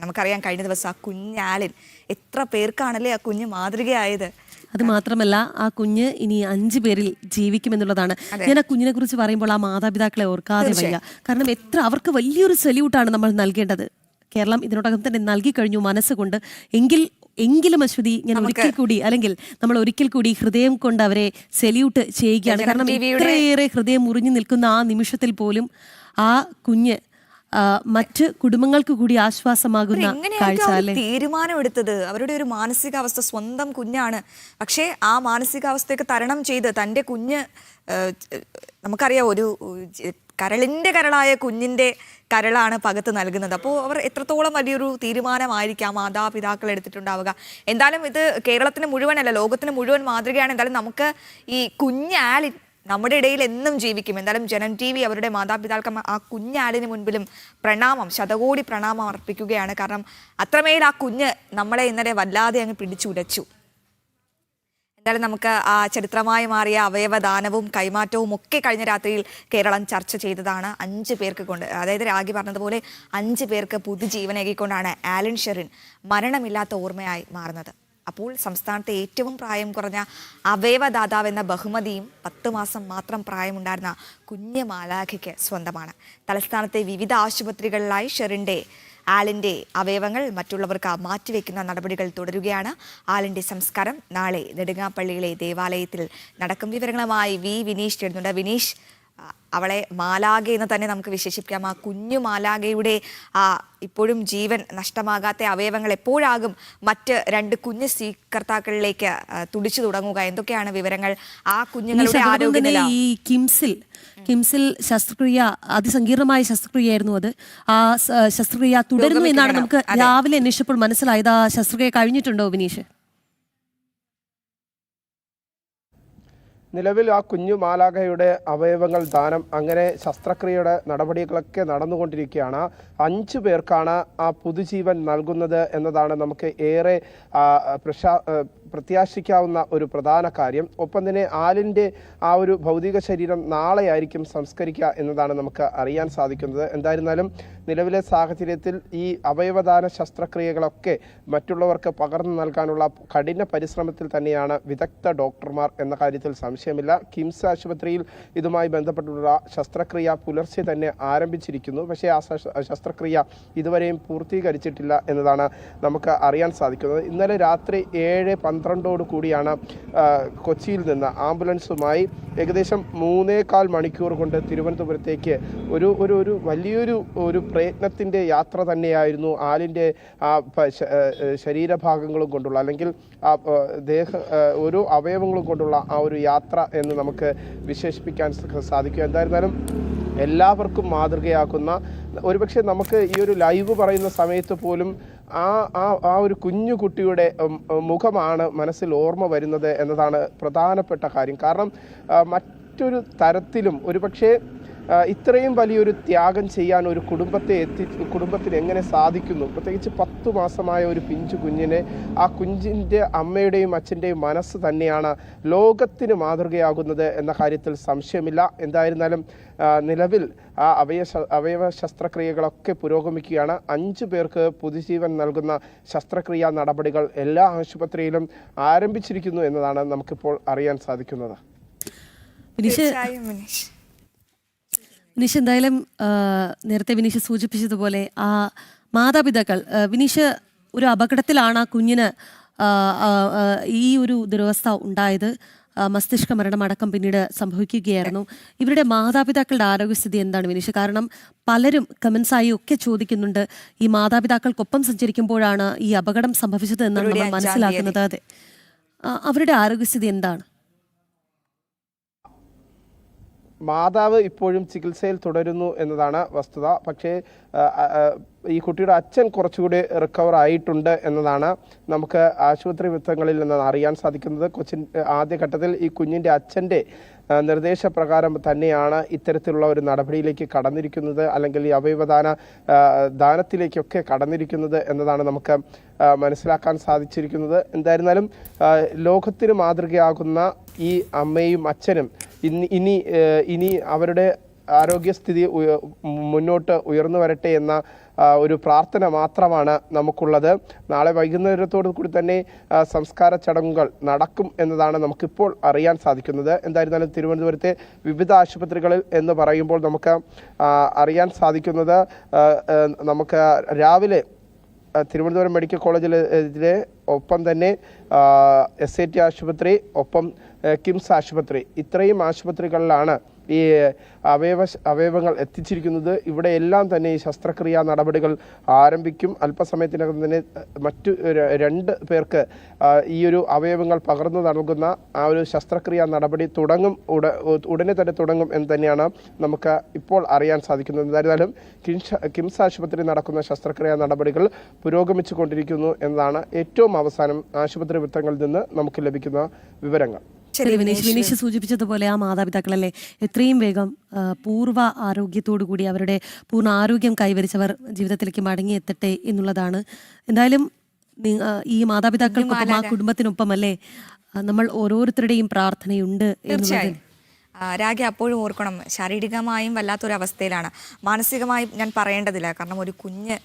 നമുക്കറിയാം കഴിഞ്ഞ ദിവസം ആ കുഞ്ഞാലിൻ എത്ര പേർക്കാണല്ലേ ആ കുഞ്ഞ് മാതൃകയായത്? അത് മാത്രമല്ല ആ കുഞ്ഞ് ഇനി അഞ്ചു പേരിൽ ജീവിക്കുമെന്നുള്ളതാണ്. ഞാൻ ആ കുഞ്ഞിനെ കുറിച്ച് പറയുമ്പോൾ ആ മാതാപിതാക്കളെ ഓർക്കാതെ വയ്യ. കാരണം എത്ര അവർക്ക് വലിയൊരു സല്യൂട്ടാണ് നമ്മൾ നൽകേണ്ടത്. കേരളം ഇതിനോടകം തന്നെ നൽകി കഴിഞ്ഞു മനസ്സുകൊണ്ട്. എങ്കിൽ എങ്കിലും അശ്വതി ഞാൻ ഒരിക്കൽ കൂടി അല്ലെങ്കിൽ നമ്മൾ ഒരിക്കൽ കൂടി ഹൃദയം കൊണ്ട് അവരെ സല്യൂട്ട് ചെയ്യുകയാണ്. കാരണം ഇത്രയേറെ ഹൃദയം മുറിഞ്ഞു നിൽക്കുന്ന ആ നിമിഷത്തിൽ പോലും ആ കുഞ്ഞ് മറ്റ് കുടുംബങ്ങൾക്ക് കൂടി ആശ്വാസമാകുന്ന കാഴ്ച തീരുമാനമെടുത്തത്? അവരുടെ ഒരു മാനസികാവസ്ഥ സ്വന്തം കുഞ്ഞാണ്. പക്ഷേ ആ മാനസികാവസ്ഥയൊക്കെ തരണം ചെയ്ത് തന്റെ കുഞ്ഞ് നമുക്കറിയാം ഒരു കരളിന്റെ കരളിന്റെ കരളായ കുഞ്ഞിന്റെ കരളാണ് പകത്ത് നൽകുന്നത്. അപ്പോൾ അവർ എത്രത്തോളം വലിയൊരു തീരുമാനമായിരിക്കാം മാതാപിതാക്കൾ എടുത്തിട്ടുണ്ടാവുക? എന്തായാലും ഇത് കേരളത്തിന് മുഴുവനല്ല ലോകത്തിന് മുഴുവൻ മാതൃകയാണ്. എന്തായാലും നമുക്ക് ഈ കുഞ്ഞ് കുഞ്ഞാലി നമ്മുടെ ഇടയിൽ എന്നും ജീവിക്കും. എന്തായാലും ജനം ടി വി അവരുടെ മാതാപിതാക്കൾ ആ കുഞ്ഞാടിന് മുൻപിലും പ്രണാമം ശതകോടി പ്രണാമം അർപ്പിക്കുകയാണ്. കാരണം അത്രമേൽ ആ കുഞ്ഞ് നമ്മളെ ഇന്നലെ വല്ലാതെ അങ്ങ് പിടിച്ചുലച്ചു. എന്തായാലും നമുക്ക് ആ ചരിത്രമായി മാറിയ അവയവദാനവും കൈമാറ്റവും ഒക്കെ കഴിഞ്ഞ രാത്രിയിൽ കേരളം ചർച്ച ചെയ്തതാണ്. അഞ്ച് പേർക്ക് കൊണ്ട് അതായത് രാഗി പറഞ്ഞതുപോലെ അഞ്ച് പേർക്ക് പുതുജീവനേകിക്കൊണ്ടാണ് ആലൻ ഷെറിൻ മരണമില്ലാത്ത ഓർമ്മയായി മാറുന്നത്. അപ്പോൾ സംസ്ഥാനത്തെ ഏറ്റവും പ്രായം കുറഞ്ഞ അവയവദാതാവ് എന്ന ബഹുമതിയും പത്ത് മാസം മാത്രം പ്രായമുണ്ടായിരുന്ന കുഞ്ഞ് മാലാഖയ്ക്ക് സ്വന്തമാണ്. തലസ്ഥാനത്തെ വിവിധ ആശുപത്രികളിലായി ഷെറിന്റെ ആലിന്റെ അവയവങ്ങൾ മറ്റുള്ളവർക്ക് മാറ്റിവെക്കുന്ന നടപടികൾ തുടരുകയാണ്. ആലിന്റെ സംസ്കാരം നാളെ നെടുങ്ങാപ്പള്ളിയിലെ ദേവാലയത്തിൽ നടക്കും. വിവരങ്ങളുമായി വി വിനീഷ് ചേരുന്നുണ്ട്. വിനീഷ് അവളെ മാലാഗ എന്ന് തന്നെ നമുക്ക് വിശേഷിപ്പിക്കാം. ആ കുഞ്ഞു മാലാഗയുടെ ആ ഇപ്പോഴും ജീവൻ നഷ്ടമാകാത്ത അവയവങ്ങൾ എപ്പോഴാകും മറ്റ് രണ്ട് കുഞ്ഞു സ്വീകർത്താക്കളിലേക്ക് തുടിച്ചു തുടങ്ങുക? എന്തൊക്കെയാണ് വിവരങ്ങൾ ആ കുഞ്ഞുങ്ങളുടെ ആരോഗ്യനില ഈ കിംസിൽ കിംസിൽ ശസ്ത്രക്രിയ അതിസങ്കീർണമായ ശസ്ത്രക്രിയയായിരുന്നു അത്. ആ ശസ്ത്രക്രിയ തുടരുന്നു എന്നാണ് നമുക്ക് രാവിലെ അന്വേഷിച്ചപ്പോൾ മനസ്സിലായത്. ആ ശസ്ത്രക്രിയ കഴിഞ്ഞിട്ടുണ്ടോ വിനീഷ്? നിലവിൽ ആ കുഞ്ഞു മാലാഖയുടെ അവയവങ്ങൾ ദാനം അങ്ങനെ ശസ്ത്രക്രിയയുടെ നടപടികളൊക്കെ നടന്നുകൊണ്ടിരിക്കുകയാണ്. അഞ്ച് പേർക്കാണ് ആ പുതുജീവൻ നൽകുന്നത് എന്നതാണ് നമുക്ക് ഏറെ പ്രശാ പ്രത്യാശിക്കാവുന്ന ഒരു പ്രധാന കാര്യം ഒപ്പം തന്നെ ആലിന്റെ ആ ഒരു ഭൗതിക ശരീരം നാളെയായിരിക്കും സംസ്കരിക്കുക എന്നതാണ് നമുക്ക് അറിയാൻ സാധിക്കുന്നത്. എന്തായിരുന്നാലും നിലവിലെ സാഹചര്യത്തിൽ ഈ അവയവദാന ശസ്ത്രക്രിയകളൊക്കെ മറ്റുള്ളവർക്ക് പകർന്നു നൽകാനുള്ള കഠിന പരിശ്രമത്തിൽ തന്നെയാണ് വിദഗ്ധ ഡോക്ടർമാർ എന്ന കാര്യത്തിൽ സംശയമില്ല. കിംസ് ആശുപത്രിയിൽ ഇതുമായി ബന്ധപ്പെട്ടുള്ള ശസ്ത്രക്രിയ പുലർച്ചെ തന്നെ ആരംഭിച്ചിരിക്കുന്നു. പക്ഷേ ആ ശസ്- ശസ്ത്രക്രിയ ഇതുവരെയും പൂർത്തീകരിച്ചിട്ടില്ല എന്നതാണ് നമുക്ക് അറിയാൻ സാധിക്കുന്നത്. ഇന്നലെ രാത്രി ഏഴ് പന്ത്രണ്ടോട് കൂടിയാണ് കൊച്ചിയിൽ നിന്ന് ആംബുലൻസുമായി ഏകദേശം മൂന്നേകാൽ മണിക്കൂർ കൊണ്ട് തിരുവനന്തപുരത്തേക്ക് ഒരു ഒരു ഒരു വലിയൊരു ഒരു പ്രയത്നത്തിന്റെ യാത്ര തന്നെയായിരുന്നു ആലിന്റെ ആ ശരീരഭാഗങ്ങളും കൊണ്ടുള്ള അല്ലെങ്കിൽ ആ ദേഹ ഓരോ അവയവങ്ങളും കൊണ്ടുള്ള ആ ഒരു യാത്ര എന്ന് നമുക്ക് വിശേഷിപ്പിക്കാൻ സാധിക്കും. എന്തായിരുന്നാലും എല്ലാവർക്കും മാതൃകയാക്കുന്ന ഒരുപക്ഷെ നമുക്ക് ഈ ഒരു ലൈവ് പറയുന്ന സമയത്ത് പോലും ആ ആ ആ ഒരു കുഞ്ഞു കുട്ടിയുടെ മുഖമാണ് മനസ്സിൽ ഓർമ്മ വരുന്നത് എന്നതാണ് പ്രധാനപ്പെട്ട കാര്യം. കാരണം മറ്റൊരു തരത്തിലും ഒരുപക്ഷെ ഇത്രയും വലിയൊരു ത്യാഗം ചെയ്യാൻ ഒരു കുടുംബത്തെ എത്തി കുടുംബത്തിന് എങ്ങനെ സാധിക്കുന്നു? പ്രത്യേകിച്ച് പത്ത് മാസമായ ഒരു പിഞ്ചു കുഞ്ഞിനെ ആ കുഞ്ഞിന്റെ അമ്മയുടെയും അച്ഛന്റെയും മനസ്സ് തന്നെയാണ് ലോകത്തിന് മാതൃകയാകുന്നത് എന്ന കാര്യത്തിൽ സംശയമില്ല. എന്തായിരുന്നാലും നിലവിൽ ആ അവയ അവയവ ശസ്ത്രക്രിയകളൊക്കെ പുരോഗമിക്കുകയാണ്. അഞ്ച് പേർക്ക് പുതുജീവൻ നൽകുന്ന ശസ്ത്രക്രിയാ നടപടികൾ എല്ലാ ആശുപത്രിയിലും ആരംഭിച്ചിരിക്കുന്നു എന്നതാണ് നമുക്കിപ്പോൾ അറിയാൻ സാധിക്കുന്നത്. തീർച്ചയായും വിനീഷ് എന്തായാലും നേരത്തെ വിനീഷ് സൂചിപ്പിച്ചതുപോലെ ആ മാതാപിതാക്കൾ വിനീഷ് ഒരു അപകടത്തിലാണ് ആ കുഞ്ഞിന് ഈ ഒരു ദുരവസ്ഥ ഉണ്ടായത്. മസ്തിഷ്ക മരണം അടക്കം പിന്നീട് സംഭവിക്കുകയായിരുന്നു. ഇവരുടെ മാതാപിതാക്കളുടെ ആരോഗ്യസ്ഥിതി എന്താണ് വിനീഷ്? കാരണം പലരും കമൻസായി ഒക്കെ ചോദിക്കുന്നുണ്ട് ഈ മാതാപിതാക്കൾക്കൊപ്പം സഞ്ചരിക്കുമ്പോഴാണ് ഈ അപകടം സംഭവിച്ചത് എന്നാണ് നമ്മൾ മനസ്സിലാക്കുന്നത്. അതെ. അവരുടെ ആരോഗ്യസ്ഥിതി എന്താണ്? മാതാവ് ഇപ്പോഴും ചികിത്സയിൽ തുടരുന്നു എന്നതാണ് വസ്തുത. പക്ഷേ ഈ കുട്ടിയുടെ അച്ഛൻ കുറച്ചുകൂടി റിക്കവർ ആയിട്ടുണ്ട് എന്നതാണ് നമുക്ക് ആശുപത്രി വൃത്തങ്ങളിൽ നിന്ന് അറിയാൻ സാധിക്കുന്നത്. കൊച്ചിൻ ആദ്യഘട്ടത്തിൽ ഈ കുഞ്ഞിന്റെ അച്ഛന്റെ നിർദ്ദേശപ്രകാരം തന്നെയാണ് ഇത്തരത്തിലുള്ള ഒരു നടപടിയിലേക്ക് കടന്നിരിക്കുന്നത്. അല്ലെങ്കിൽ ഈ അവയവദാന ദാനത്തിലേക്കൊക്കെ കടന്നിരിക്കുന്നത് എന്നതാണ് നമുക്ക് മനസ്സിലാക്കാൻ സാധിച്ചിരിക്കുന്നത്. എന്തായിരുന്നാലും ലോകത്തിന് മാതൃകയാകുന്ന ഈ അമ്മയും അച്ഛനും ഇനി ഇനി ഇനി അവരുടെ ആരോഗ്യസ്ഥിതി മുന്നോട്ട് ഉയർന്നു വരട്ടെ എന്ന ഒരു പ്രാർത്ഥന മാത്രമാണ് നമുക്കുള്ളത്. നാളെ വൈകുന്നേരത്തോടു കൂടി തന്നെ സംസ്കാര ചടങ്ങുകൾ നടക്കും എന്നതാണ് നമുക്കിപ്പോൾ അറിയാൻ സാധിക്കുന്നത്. എന്തായിരുന്നാലും തിരുവനന്തപുരത്തെ വിവിധ ആശുപത്രികളിൽ എന്ന് പറയുമ്പോൾ നമുക്ക് അറിയാൻ സാധിക്കുന്നത് നമുക്ക് രാവിലെ തിരുവനന്തപുരം മെഡിക്കൽ കോളേജിലെ ഒപ്പം തന്നെ എസ് ഐ ടി ആശുപത്രി ഒപ്പം കിംസ് ആശുപത്രി. ഇത്രയും ആശുപത്രികളിലാണ് ഈ അവയവ അവയവങ്ങൾ എത്തിച്ചിരിക്കുന്നത് ഇവിടെ എല്ലാം തന്നെ ഈ ശസ്ത്രക്രിയാ നടപടികൾ ആരംഭിക്കും. അല്പസമയത്തിനകം തന്നെ മറ്റു രണ്ട് പേർക്ക് ഈ ഒരു അവയവങ്ങൾ പകർന്നു നൽകുന്ന ആ ഒരു ശസ്ത്രക്രിയാ നടപടി തുടങ്ങും ഉട ഉടനെ തന്നെ തുടങ്ങും എന്ന് തന്നെയാണ് നമുക്ക് ഇപ്പോൾ അറിയാൻ സാധിക്കുന്നത്. എന്തായിരുന്നാലും കിംസ് കിംസ് ആശുപത്രി നടക്കുന്ന ശസ്ത്രക്രിയാ നടപടികൾ പുരോഗമിച്ചു കൊണ്ടിരിക്കുന്നു എന്നതാണ് ഏറ്റവും അവസാനം ആശുപത്രി വൃത്തങ്ങളിൽ നിന്ന് നമുക്ക് ലഭിക്കുന്ന വിവരങ്ങൾ. ശരി വിനീഷ് വിനീഷ് സൂചിപ്പിച്ചതുപോലെ ആ മാതാപിതാക്കളല്ലേ എത്രയും വേഗം പൂർവ ആരോഗ്യത്തോടു കൂടി അവരുടെ പൂർണ ആരോഗ്യം കൈവരിച്ചവർ ജീവിതത്തിലേക്ക് മടങ്ങിയെത്തട്ടെ എന്നുള്ളതാണ്. എന്തായാലും ഈ മാതാപിതാക്കൾക്കൊപ്പം ആ കുടുംബത്തിനൊപ്പം അല്ലേ നമ്മൾ ഓരോരുത്തരുടെയും പ്രാർത്ഥനയുണ്ട് എന്നുള്ളത് രാഗി അപ്പോഴും ഓർക്കണം. ശാരീരികമായും വല്ലാത്തൊരവസ്ഥയിലാണ്. മാനസികമായും ഞാൻ പറയേണ്ടതില്ല. കാരണം ഒരു കുഞ്ഞ്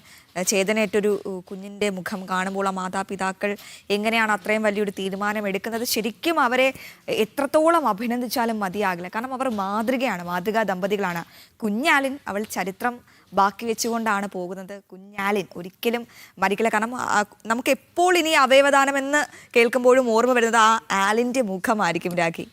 ചേതനേറ്റൊരു കുഞ്ഞിന്റെ മുഖം കാണുമ്പോൾ ആ മാതാപിതാക്കൾ എങ്ങനെയാണ് അത്രയും വലിയൊരു തീരുമാനം എടുക്കുന്നത് ശരിക്കും അവരെ എത്രത്തോളം അഭിനന്ദിച്ചാലും മതിയാകില്ല. കാരണം അവർ മാതൃകയാണ് മാതൃകാ ദമ്പതികളാണ്. കുഞ്ഞാലിൻ അവൾ ചരിത്രം ബാക്കി വെച്ചുകൊണ്ടാണ് പോകുന്നത്. കുഞ്ഞാലിൻ ഒരിക്കലും മരിക്കില്ല. കാരണം നമുക്ക് എപ്പോൾ ഇനി അവയവദാനം എന്ന് കേൾക്കുമ്പോഴും ഓർമ്മ വരുന്നത് ആ ആലിന്റെ മുഖമായിരിക്കും രാഖി.